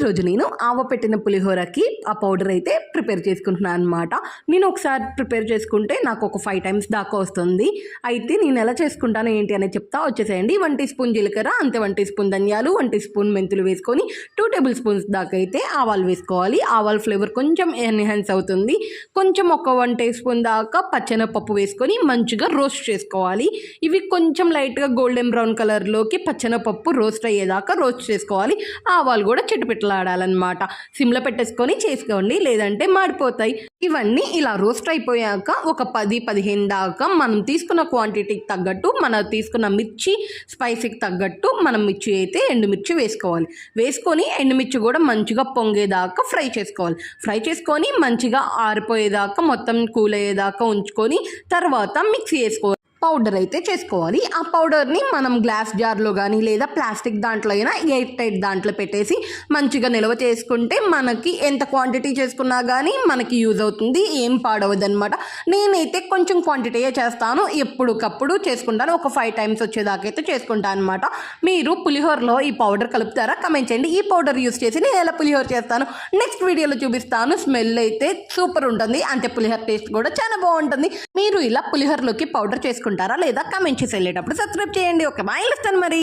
ఈరోజు నేను ఆవ పెట్టిన పులిహోరకి ఆ పౌడర్ అయితే ప్రిపేర్ చేసుకుంటున్నాను అనమాట నేను ఒకసారి ప్రిపేర్ చేసుకుంటే నాకు ఒక ఫైవ్ టైమ్స్ దాకా వస్తుంది. అయితే నేను ఎలా చేసుకుంటాను ఏంటి అనేది చెప్తా వచ్చేసేయండి. వన్ టీ స్పూన్ జీలకర్ర అంతే వన్ టీ స్పూన్ ధనియాలు వన్ టీ స్పూన్ మెంతులు వేసుకొని టూ టేబుల్ స్పూన్స్ దాకా అయితే ఆవాలు వేసుకోవాలి. ఆవాల ఫ్లేవర్ కొంచెం ఎన్హాన్స్ అవుతుంది. కొంచెం ఒక వన్ టీ స్పూన్ దాకా పచ్చెనపప్పు వేసుకొని మంచిగా రోస్ట్ చేసుకోవాలి. ఇవి కొంచెం లైట్గా గోల్డెన్ బ్రౌన్ కలర్లోకి పచ్చెనపప్పు రోస్ట్ అయ్యేదాకా రోస్ట్ చేసుకోవాలి. ఆవాలు కూడా చిట్టుపెట్టలాడాలన్నమాట సిమ్లో పెట్టేసుకొని చేసుకోండి లేదంటే మాడిపోతాయి. ఇవన్నీ ఇలా రోస్ట్ అయిపోయాక ఒక పది పదిహేను దాకా మనం తీసుకున్న క్వాంటిటీకి తగ్గట్టు మనం తీసుకున్న మిర్చి స్పైసీకి తగ్గట్టు మనం మిర్చి అయితే ఎండుమిర్చి వేసుకోవాలి. వేసుకొని ఎండుమిర్చి కూడా మంచిగా పొంగేదాకా ఫ్రై చేసుకోవాలి. ఫ్రై చేసుకొని మంచిగా ఆరిపోయేదాకా మొత్తం కూల్ అయ్యేదాకా ఉంచుకొని తర్వాత మిక్సీ వేసుకోవాలి. పౌడర్ అయితే చేసుకోవాలి. ఆ పౌడర్ని మనం గ్లాస్ జార్లో కానీ లేదా ప్లాస్టిక్ దాంట్లో అయినా ఎయిట్ టైట్ దాంట్లో పెట్టేసి మంచిగా నిల్వ చేసుకుంటే మనకి ఎంత క్వాంటిటీ చేసుకున్నా కానీ మనకి యూజ్ అవుతుంది. ఏం పాడవద్దు అనమాట నేనైతే కొంచెం క్వాంటిటీయే చేస్తాను. ఎప్పుడుకప్పుడు చేసుకుంటాను. ఒక ఫైవ్ టైమ్స్ వచ్చేదాకైతే చేసుకుంటాను అనమాట మీరు పులిహోరలో ఈ పౌడర్ కలుపుతారా? కమెంట్ చేయండి. ఈ పౌడర్ యూస్ చేసి నేను ఎలా పులిహోర చేస్తాను? నెక్స్ట్ వీడియోలో చూపిస్తాను. స్మెల్ అయితే సూపర్ ఉంటుంది. అంతే పులిహోర టేస్ట్ కూడా చాలా బాగుంటుంది. మీరు ఇలా పులిహోరలోకి పౌడర్ చేసుకుంటారు లేదా కామెంట్ చేసి వెళ్ళేటప్పుడు సబ్స్క్రైబ్ చేయండి. ఒక బాయ్ ఇస్తాను మరి.